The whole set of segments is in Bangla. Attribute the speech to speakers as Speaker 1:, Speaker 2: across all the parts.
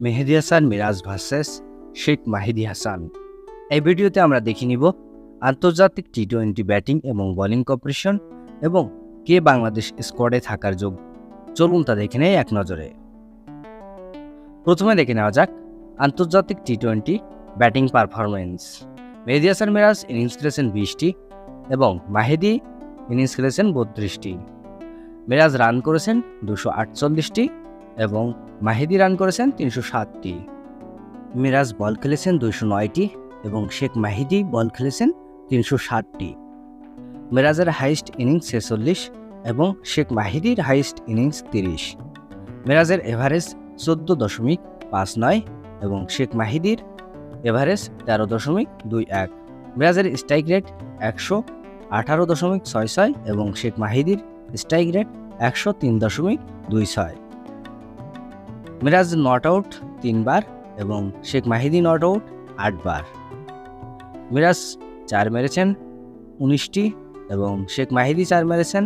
Speaker 1: মেহেদি হাসান, মিরাজ ভার্সেস শেখ মাহিদি হাসান। এই ভিডিওতে আমরা দেখে নিব আন্তর্জাতিক টি টোয়েন্টি ব্যাটিং এবং বোলিং কম্পিটিশন এবং কে বাংলাদেশ স্কোয়াডে থাকার যোগ চলুন তা দেখে নেই এক নজরে। প্রথমে দেখে নেওয়া যাক আন্তর্জাতিক T twenty batting performance Mehidy Hasan, Miraz innings খেলেছেন বিশটি এবং মাহেদি ইনিংস খেলেছেন বত্রিশটি। মিরাজ রান করেছেন দুশো আটচল্লিশটি এবং মাহিদি রান করেছেন তিনশো সাতটি। মিরাজ বল খেলেছেন দুইশো নয়টি এবং শেখ মাহিদি বল খেলেছেন তিনশো ষাটটি। মিরাজের হাইস্ট ইনিংস ছেচল্লিশ এবং শেখ মাহিদির হাইস্ট ইনিংস তিরিশ। মিরাজের এভারেজ চোদ্দ দশমিক পাঁচ নয় এবং শেখ মাহিদির এভারেজ তেরো দশমিক দুই এক। মিরাজের স্ট্রাইক রেট একশো আঠারো দশমিক ছয় ছয় এবং শেখ মাহিদির স্ট্রাইক রেট একশো তিন দশমিক দুই ছয়। মিরাজ নট আউট তিনবার এবং শেখ মাহিদি নট আউট আটবার। মিরাজ চার মেরেছেন উনিশটি এবং শেখ মাহিদি চার মেরেছেন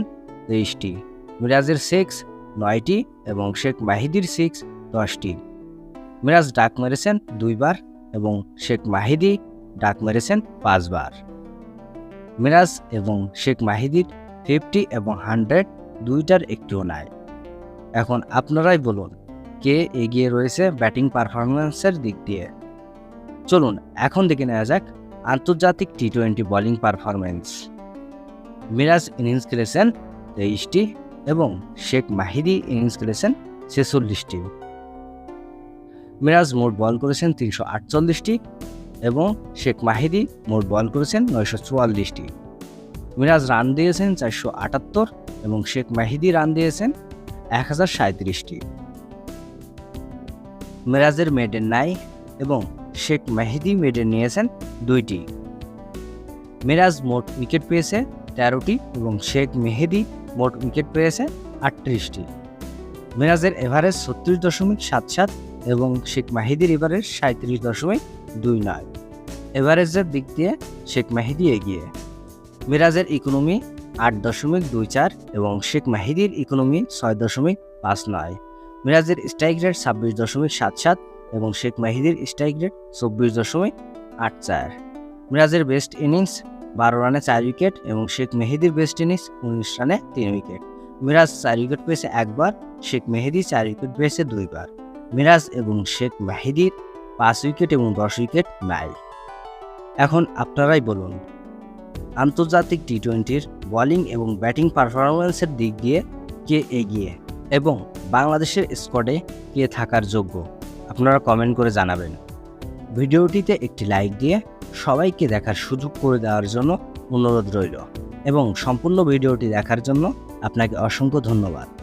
Speaker 1: তেইশটি। মিরাজের সিক্স নয়টি এবং শেখ মাহিদির সিক্স দশটি। মিরাজ ডাক মেরেছেন দুইবার এবং শেখ মাহিদি ডাক মেরেছেন পাঁচবার। মিরাজ এবং শেখ মাহিদির ফিফটি এবং হান্ড্রেড দুইটার একটিও নাই। এখন আপনারাই বলুন কে এগিয়ে রয়েছে ব্যাটিং পারফরমেন্সের দিক দিয়ে। চলুন, এখন দেখে নেওয়া যাক আন্তর্জাতিক T twenty bowling performance Miraz innings খেলেছেন তেইশটি এবং শেখ মাহিদি ইনিংস খেলেছেন ছেচল্লিশটি। মিরাজ মোট বল করেছেন তিনশো আটচল্লিশটি এবং শেখ মাহিদি মোট বল করেছেন নয়শো চুয়াল্লিশটি। মিরাজ রান দিয়েছেন চারশো আটাত্তর এবং শেখ মাহিদি রান দিয়েছেন এক হাজার সাঁত্রিশটি। মিরাজের মেডেন নাই এবং শেখ মেহেদি মেডেন নিয়েছেন দুইটি। মিরাজ মোট উইকেট পেয়েছে তেরোটি এবং শেখ মেহেদি মোট উইকেট পেয়েছে আটত্রিশটি। মিরাজের এভারেজ ছত্রিশ দশমিক সাত সাত এবং শেখ মাহিদির এভারেজ সাঁত্রিশ দশমিক দুই নয়। এভারেজের দিক দিয়ে শেখ মাহিদি এগিয়ে। মিরাজের ইকোনমি আট দশমিক দুই চার এবং শেখ মাহিদির ইকোনমি ছয় দশমিক পাঁচ নয়। মিরাজের স্ট্রাইক রেট ছাব্বিশ দশমিক সাত সাত এবং শেখ মাহিদির স্ট্রাইক রেট চব্বিশ দশমিক আট চার। মিরাজের বেস্ট ইনিংস বারো রানে চার উইকেট এবং শেখ মেহেদির বেস্ট ইনিংস উনিশ রানে তিন উইকেট মিরাজ চার উইকেট পেয়েছে একবার, শেখ মেহেদি চার উইকেট পেয়েছে দুইবার। মিরাজ এবং শেখ মাহিদির পাঁচ উইকেট এবং দশ উইকেট নাই। এখন আপনারাই বলুন, আন্তর্জাতিক টি টোয়েন্টির বোলিং এবং ব্যাটিং পারফরমেন্সের দিক দিয়ে কে এগিয়ে? এবং বাংলাদেশের স্কোয়াডে কে থাকার যোগ্য, আপনারা কমেন্ট করে জানাবেন। ভিডিওটিতে একটি লাইক দিয়ে সবাইকে দেখার সুযোগ করে দেওয়ার জন্য অনুরোধ রইল এবং সম্পূর্ণ ভিডিওটি দেখার জন্য আপনাকে অসংখ্য ধন্যবাদ।